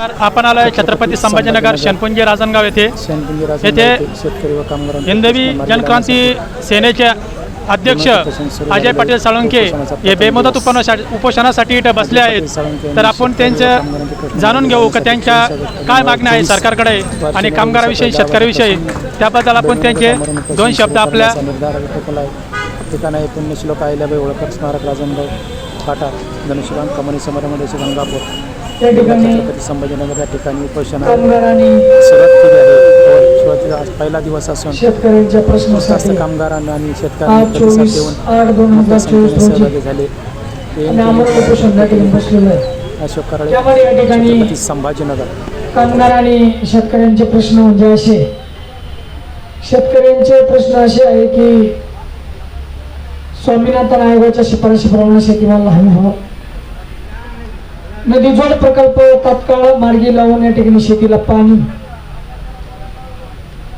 नमस्कार आपण आलो आहे छत्रपती संभाजीनगर शनपुंजी राजनगाव येथे. येथे हिंदवी जनक्रांती सेनेचे अध्यक्ष अजय पाटील साळुंके हे बेमुदत उपोषणासाठी उपोषणासाठी इथे बसले आहेत. तर आपण त्यांचं जाणून घेऊ का त्यांच्या काय मागण्या आहे सरकारकडे आणि कामगाराविषयी शेतकऱ्याविषयी त्याबद्दल आपण त्यांचे दोन शब्द आपल्या ठिकाण आहे पुण्यश्लोक होळकर स्मारक राजनगाव फाटा धनुष्यबाग कमानी समारंभ गंगापूर. त्या ठिकाणी छत्रपती संभाजीनगर या ठिकाणी उपोषण कामगारांनी सुरुवात केली आहे. व सुरुवातीला आज पहिला दिवस असून शेतकऱ्यांच्या प्रश्नासाठी कामगारांना आणि शेतकऱ्यांना देऊन आठ दोन मोठ्या संख्येने सहभागी झाले. अशोक कराळे छत्रपती संभाजीनगर. कामगार आणि शेतकऱ्यांचे प्रश्न म्हणजे असे. शेतकऱ्यांचे प्रश्न असे आहे की स्वामीनाथन आयोगाच्या शिफारशीप्रमाणे शेतीमाल हमी हवा. नदीजोड प्रकल्प तात्काळ मार्गी लावून या ठिकाणी शेतीला पाणी.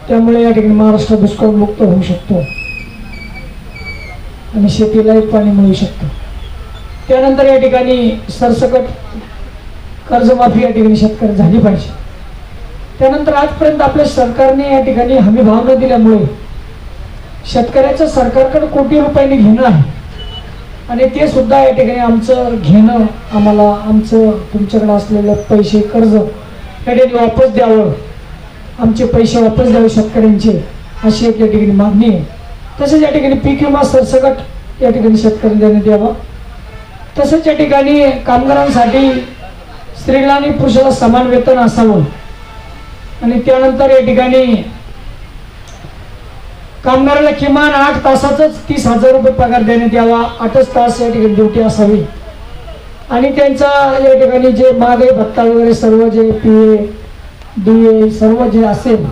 त्यामुळे या ठिकाणी महाराष्ट्र दुष्काळ मुक्त होऊ शकतो. आणि शेतीलाही पाणी मिळू शकतं. त्यानंतर या ठिकाणी सरसकट कर्जमाफी या ठिकाणी शेतकरी झाली पाहिजे. त्यानंतर आजपर्यंत आपल्या सरकारने या ठिकाणी हमी भाव न दिल्यामुळे शेतकऱ्याचं सरकारकडे कोटी रुपयांनी घेणं आहे. आणि ते सुद्धा या ठिकाणी आमचं घेणं आम्हाला आमचं तुमच्याकडे असलेलं पैसे कर्ज या ठिकाणी वापस द्यावं. आमचे पैसे वापस द्यावे शेतकऱ्यांचे अशी एक या ठिकाणी मागणी आहे. तसेच या ठिकाणी पीक विमा सरसकट या ठिकाणी शेतकऱ्यांना देण्यात यावा तसेच या ठिकाणी कामगारांसाठी स्त्रीला आणि पुरुषाला समान वेतन असावं. आणि त्यानंतर या ठिकाणी कामगाराला किमान आठ तासाचाच तीस हजार रुपये पगार देण्यात यावा. आठच तास या ठिकाणी ड्युटी असावी. आणि त्यांचा या ठिकाणी जे महागाई भत्ता वगैरे सर्व जे पी ए दुए सर्व जे असेल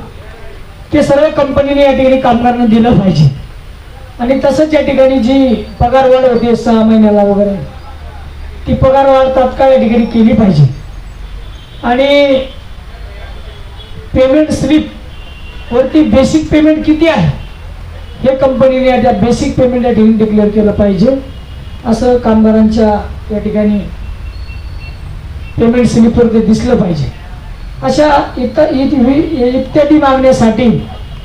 ते सर्व कंपनीने या ठिकाणी कामगारांना दिलं पाहिजे. आणि तसंच या ठिकाणी जी पगार वाढ होते सहा महिन्याला वगैरे ती पगार वाढ तात्काळ या ठिकाणी केली पाहिजे. आणि पेमेंट स्लिप वरती बेसिक पेमेंट किती आहे? हे कंपनीने या त्या बेसिक पेमेंट या ठिकाणी डिक्लेअर केलं पाहिजे. असं कामगारांच्या या ठिकाणी पेमेंट स्लिपवर ते दिसलं पाहिजे. अशा इतर इत्यादी मागण्यासाठी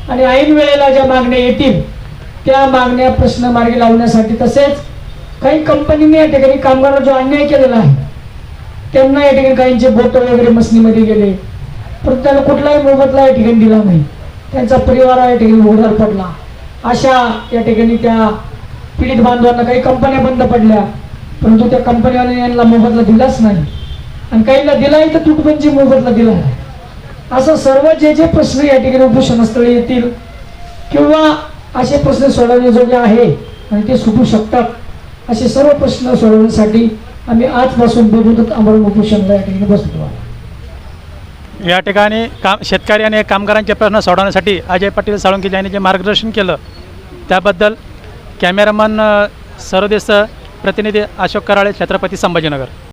आणि ऐन वेळेला ज्या मागण्या येतील त्या मागण्या प्रश्न मार्गी लावण्यासाठी तसेच काही कंपनीने या ठिकाणी कामगारांवर जो अन्याय केलेला आहे त्यांना या ठिकाणी काहींचे बोट वगैरे मसनीमध्ये गेले परंतु त्याला कुठलाही मोबदला या ठिकाणी दिला नाही. त्यांचा परिवार या ठिकाणी उघडार पडला. अशा या ठिकाणी त्या पीडित बांधवांना काही कंपन्या बंद पडल्या. परंतु त्या कंपन्याने यांना मोबदला दिलाच नाही. आणि काहींना दिलाही तर तुटपंची म्हणजे मोबदला दिला नाही. असं सर्व जे जे प्रश्न या ठिकाणी उपोषणस्थळी येतील किंवा असे प्रश्न सोडवण्याजोगे आहे आणि ते सुटू शकतात असे सर्व प्रश्न सोडवण्यासाठी आम्ही आजपासून बेमुदत आमरण उपोषणला या ठिकाणी बसलो आहे या ठिकाणी काम शेतकरी आणि कामगारांचे प्रश्न सोडवण्यासाठी अजय पाटील साळुंके यांनी जे मार्गदर्शन केलं त्याबद्दल कॅमेरामन सरदेश प्रतिनिधी अशोक कराळे छत्रपती संभाजीनगर.